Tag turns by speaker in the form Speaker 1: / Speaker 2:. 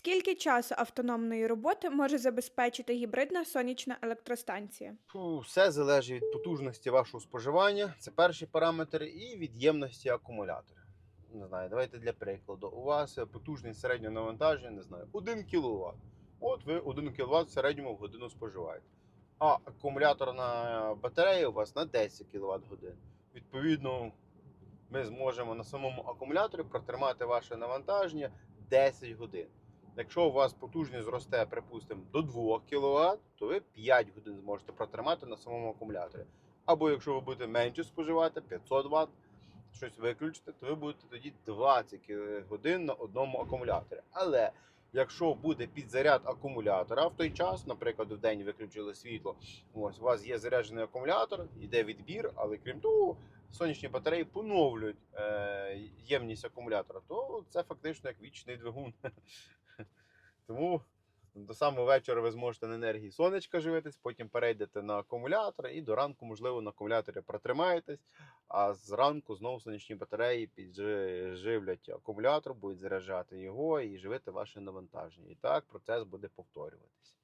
Speaker 1: Скільки часу автономної роботи може забезпечити гібридна сонячна електростанція?
Speaker 2: Все залежить від потужності вашого споживання. Це перший параметр, і від ємності акумулятора. Не знаю, давайте для прикладу. У вас потужність середнього навантаження, не знаю, 1 кВт. От ви 1 кВт в середньому в годину споживаєте. А акумуляторна батарея у вас на 10 кВт годин. Відповідно, ми зможемо на самому акумуляторі протримати ваше навантаження 10 годин. Якщо у вас потужність зросте, припустимо, до 2 кВт, то ви 5 годин зможете протримати на самому акумуляторі. Або якщо ви будете менше споживати, 500 Вт, щось виключите, то ви будете тоді 20 годин на одному акумуляторі. Але якщо буде підзаряд акумулятора в той час, наприклад, в день виключили світло, ось у вас є заряджений акумулятор, йде відбір, але крім того, сонячні батареї поновлюють е, ємність акумулятора, то це фактично як вічний двигун. Тому до самого вечора ви зможете на енергії сонечка живитись, потім перейдете на акумулятор і до ранку, можливо, на акумуляторі протримаєтесь, а зранку знову сонячні батареї підживлять акумулятор, будуть заряджати його і живити ваше навантаження. І так процес буде повторюватись.